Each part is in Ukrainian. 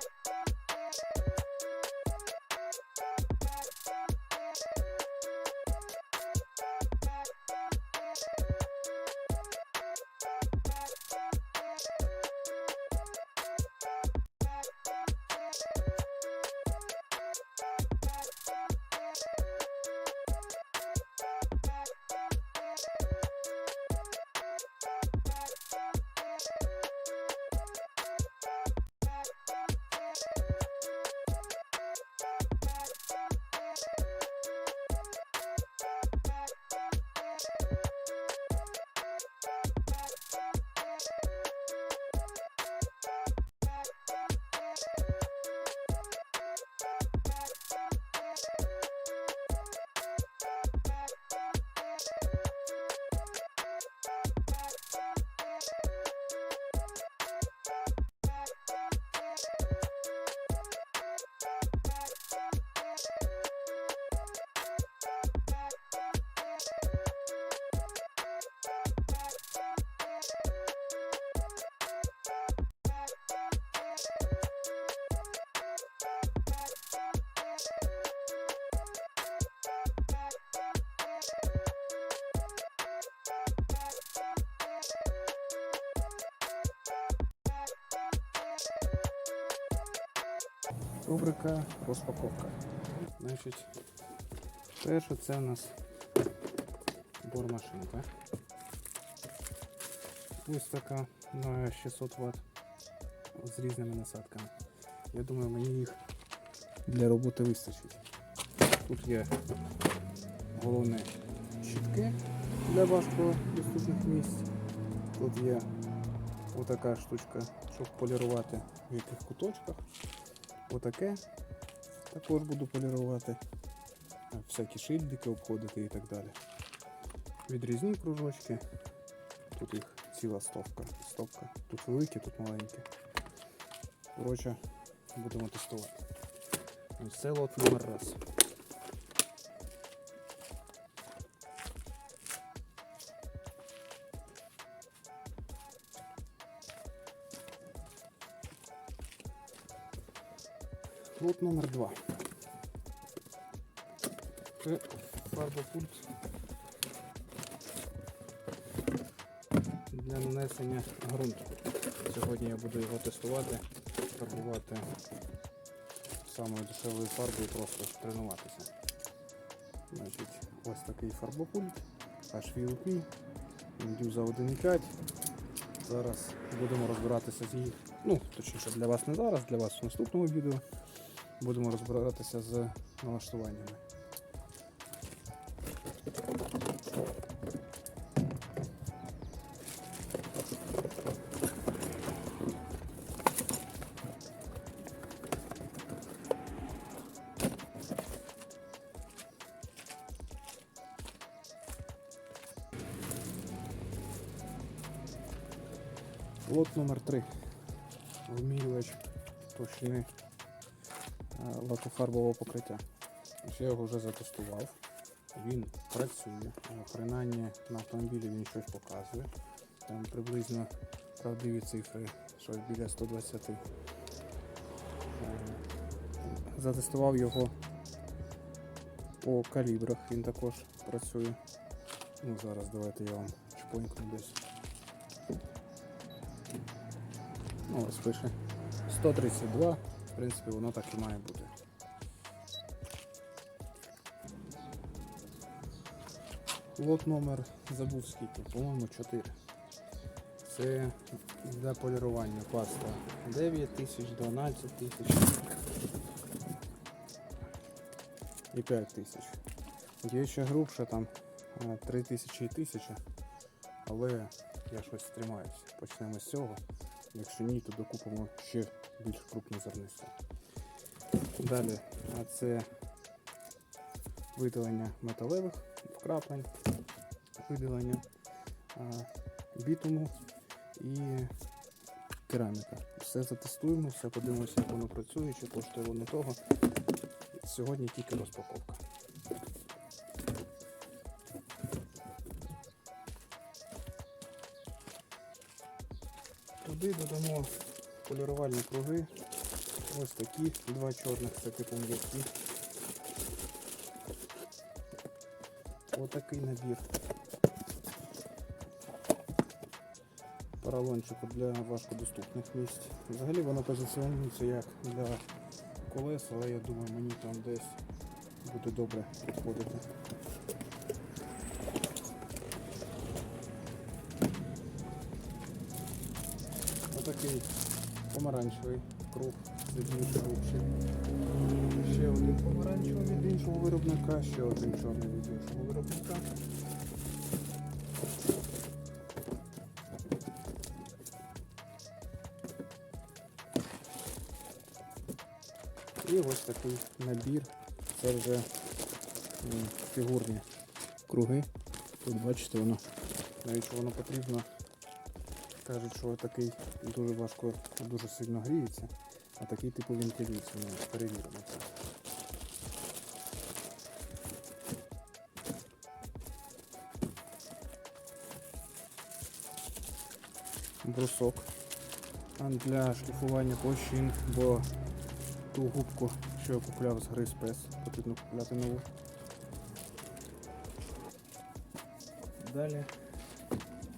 Bye. Рубрика розпаковка. Значить, перше це у нас бормашинка. Ось така на 600 Вт з різними насадками. Я думаю, мені їх для роботи вистачить. Тут є головне щітки для важко доступних місць. Тут є отака штучка, щоб полірувати в яких куточках. Отаке також буду полірувати. Всякі шильдики обходити і так далі. Відрізні кружочки. Тут їх ціла стовка. стовка. Тут великі, тут маленькі. Коротше, будемо тестувати. Це лот номер раз. Лот номер два. Це фарбопульт для нанесення ґрунту. Сьогодні я буду його тестувати, фарбувати самою дешевою фарбою, просто тренуватися. Значить, ось такий фарбопульт HVLP, Індюза 1.5. Зараз будемо розбиратися з її. Ну, точніше, для вас не зараз, для вас в наступному відео будемо розбиратися з налаштуваннями. Лот номер 3 Вимірювач товщини лакофарбового покриття. Ось Я його вже затестував. Він працює. Е, Принаймні на автомобілі він щось показує. Там приблизно правдиві цифри, що біля 120. Е, Затестував його по калібрах, він також працює. Ну, зараз давайте я вам чпонькну десь. Ну, ось пише 132, в принципі, воно так і має бути. Лот номер забув скільки, по-моєму 4. Це для полірування паста 9 тисяч, 12 тисяч і 5 тисяч. Є ще грубша там 3 тисячі і 1000, але я щось тримаюся. Почнемо з цього. Якщо ні, то докупимо ще більш крупну зернисту. Далі, а це видалення металевих вкраплень, видалення бітуму і кераміка. Все затестуємо, все подивимося, як воно працює, чи коштує воно того. Сьогодні тільки розпаковка. Туди додамо полірувальні круги Ось такі два чорних, це типу м'які. Отакий набір. Поролончику для важкодоступних місць. Взагалі воно позиціонується як для колес, але я думаю, мені там десь буде добре підходити. Отакий помаранчевий круг від грубший. Ще один помаранчевий від іншого виробника, ще один чорний від іншого виробника. І ось такий набір. Це вже фігурні круги. Тут бачите воно. Навіщо воно потрібно? Кажуть, що такий дуже важко, дуже сильно гріється, а такий типу вентиляції. Ну, перевіримо це. Брусок для шліфування площин, бо ту губку, що я купляв з гри спец, потрібно купляти нову. Далі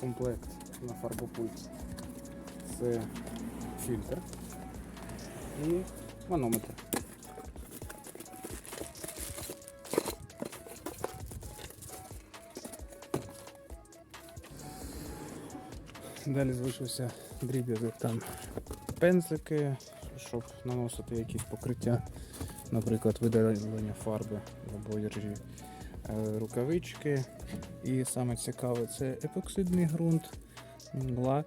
комплект на фарбопульт. Це фільтр і манометр. Далі залишився дріб'язок там пензлики, щоб наносити якісь покриття, наприклад, видалення фарби або іржі, е, рукавички. І саме цікаве це епоксидний ґрунт, лак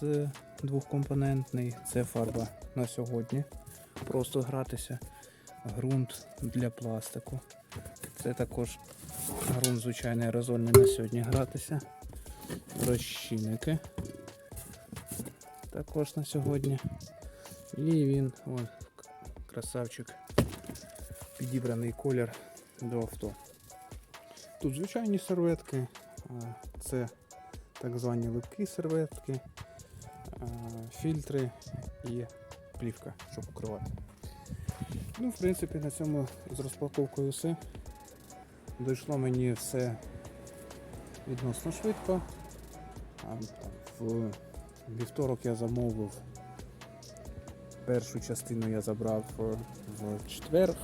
з двохкомпонентний, це фарба на сьогодні. Просто гратися. Ґрунт для пластику. Це також ґрунт звичайний аерозольний на сьогодні гратися. Розчинники. Також на сьогодні. І він, о, красавчик, підібраний колір до авто. Тут звичайні серветки, це так звані липкі серветки, фільтри і плівка, щоб покривати. Ну, в принципі, на цьому з розпаковкою все. Дійшло мені все відносно швидко. В вівторок я замовив. Першу частину я забрав е, в четвер,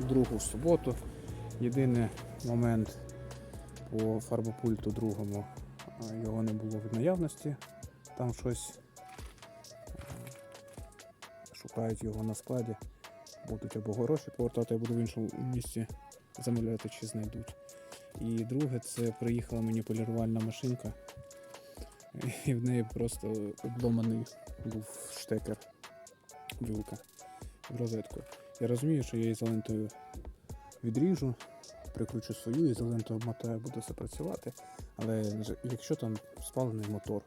другу в суботу. Єдиний момент по фарбопульту другому його не було в наявності. Там щось е, шукають його на складі. Будуть або гроші повертати, я буду в іншому місці замовляти чи знайдуть. І друге, це приїхала мені полірувальна машинка. І в неї просто обломаний був штекер вилка в розетку. Я розумію, що я ізолентою відріжу, прикручу свою, і ізолентою обмотаю, буде все працювати. Але якщо там спалений мотор,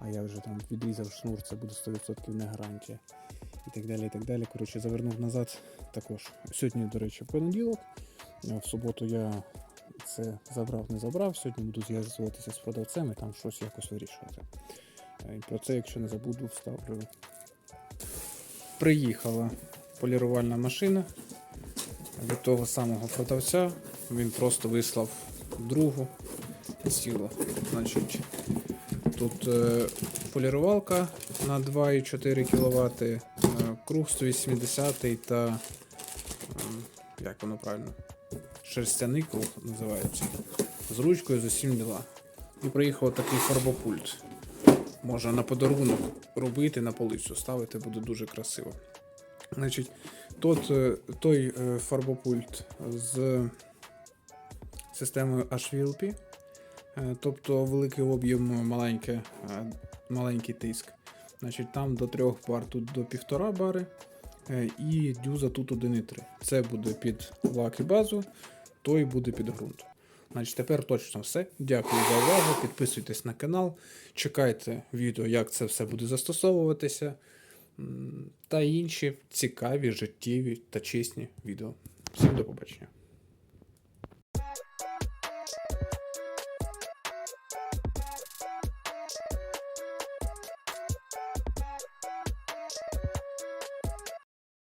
а я вже там відрізав шнур, це буде 100% не гарантія. І так далі, і так далі. Коротше, завернув назад також. Сьогодні, до речі, понеділок. В суботу я це забрав, не забрав. Сьогодні буду зв'язуватися з продавцем і там щось якось вирішувати. Е, і Про це, якщо не забуду, вставлю. Приїхала полірувальна машина від того самого продавця. Він просто вислав другу сіло. Тут е, полірувалка на 2,4 кВт, круг 180 та е, як воно правильно? Шерстяний круг називається. З ручкою з усім діла. І приїхав такий фарбопульт. Можна на подарунок робити на полицю, ставити буде дуже красиво. Значить, тот, е, той е, фарбопульт з системою HVLP, е, тобто великий об'єм, маленьке, е, маленький тиск. Значить, там до 3 бар, тут до 1,5 бари. І дюза тут 1,3. Це буде під лак і базу, той буде під ґрунт. Значить, тепер точно все. Дякую за увагу. Підписуйтесь на канал, чекайте відео, як це все буде застосовуватися. Та інші цікаві, життєві та чесні відео. Всім до побачення.